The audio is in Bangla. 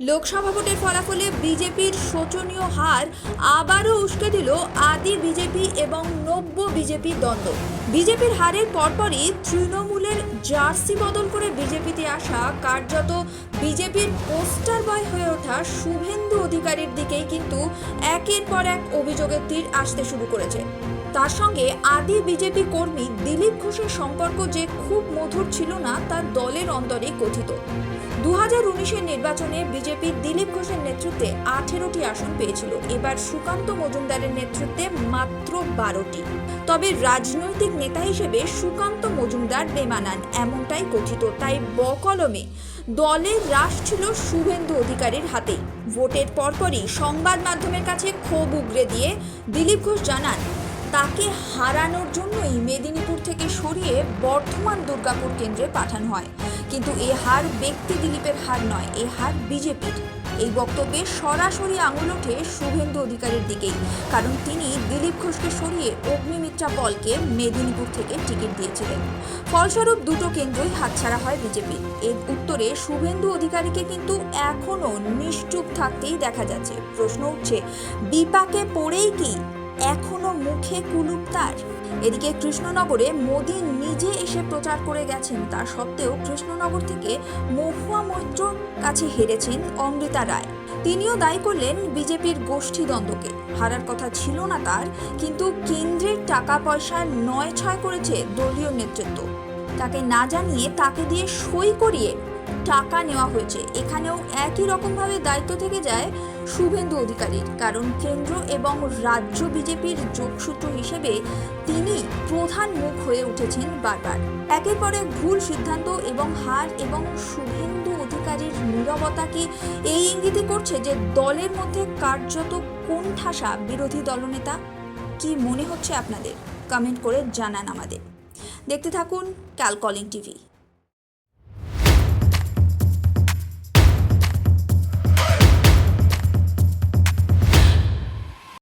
লোকসভা ভোটের ফলাফলে বিজেপির শোচনীয় হার আবারও উস্কে দিল আদি বিজেপি এবং নব্য বিজেপি দ্বন্দ্ব। বিজেপির হারের পরপরই তৃণমূলের জার্সি বদল করে বিজেপিতে আসা কার্যত বিজেপির পোস্টার বয় হয়ে ওঠা শুভেন্দু অধিকারীর দিকেই কিন্তু একের পর এক অভিযোগের তীর আসতে শুরু করেছে। তার সঙ্গে আদি বিজেপি কর্মী দিলীপ ঘোষের সম্পর্ক যে খুব মধুর ছিল না, তার দলের অন্তরে কথিত। দু হাজার উনিশের নির্বাচনে বিজেপি দিলীপ ঘোষের নেতৃত্বে আঠেরোটি আসন পেয়েছিল। এবার সুকান্ত মজুমদারের নেতৃত্বে মাত্র বারোটি। তবে রাজনৈতিক নেতা হিসেবে সুকান্ত মজুমদার বেমানান, এমনটাই কথিত। তাই বকলমে দলের রাশ ছিল শুভেন্দু অধিকারীর হাতে ভোটের পরপরই সংবাদ মাধ্যমের কাছে ক্ষোভ উগরে দিয়ে দিলীপ ঘোষ জানান তাকে হারানোর জন্যই মেদিনীপুর থেকে সরিয়ে বর্ধমান দুর্গাপুর কেন্দ্রে পাঠানো হয়। কিন্তু এ হার ব্যক্তি দিলীপের হার নয়, এ হার বিজেপির। এই বক্তব্যে সরাসরি আঙুল ওঠে শুভেন্দু অধিকারীর দিকেই। কারণ তিনি দিলীপ ঘোষকে সরিয়ে অগ্নিমিত্রা পলকে মেদিনীপুর থেকে টিকিট দিয়েছিলেন। ফলস্বরূপ দুটো কেন্দ্রই হাতছাড়া হয় বিজেপির এর উত্তরে শুভেন্দু অধিকারীকে কিন্তু এখনও নিশ্চুপ থাকতেই দেখা যাচ্ছে। প্রশ্ন উঠছে, বিপাকে পড়েই কি এখনও মুখে কুলুপ তার। এদিকে কৃষ্ণনগরে মোদি নিজে এসে প্রচার করে গেছেন। তা সত্ত্বেও কৃষ্ণনগর থেকে মহুয়া মৈত্রর কাছে হেরেছেন অমৃতা রায়। তিনিও দায়ী করলেন বিজেপির গোষ্ঠীদ্বন্দ্বকে। হারার কথা ছিল না তার, কিন্তু কেন্দ্রের টাকা পয়সা নয় ছয় করেছে দলীয় নেতৃত্ব। তাকে না জানিয়ে তাকে দিয়ে সই করিয়ে টাকা নেওয়া হয়েছে। এখানেও একই রকমভাবে দায়িত্ব থেকে যায় শুভেন্দু অধিকারীর। কারণ কেন্দ্র এবং রাজ্য বিজেপির যোগসূত্র হিসেবে তিনি প্রধান মুখ হয়ে উঠেছেন বারবার। একের পর ভুল সিদ্ধান্ত এবং হার এবং শুভেন্দু অধিকারীর নীরবতা কি এই ইঙ্গিতই করছে যে দলের মধ্যে কার্যত কোন ঠাসা বিরোধী দলনেতা? কি মনে হচ্ছে আপনাদের? কমেন্ট করে জানান আমাদের। দেখতে থাকুন ক্যালকলিং টিভি।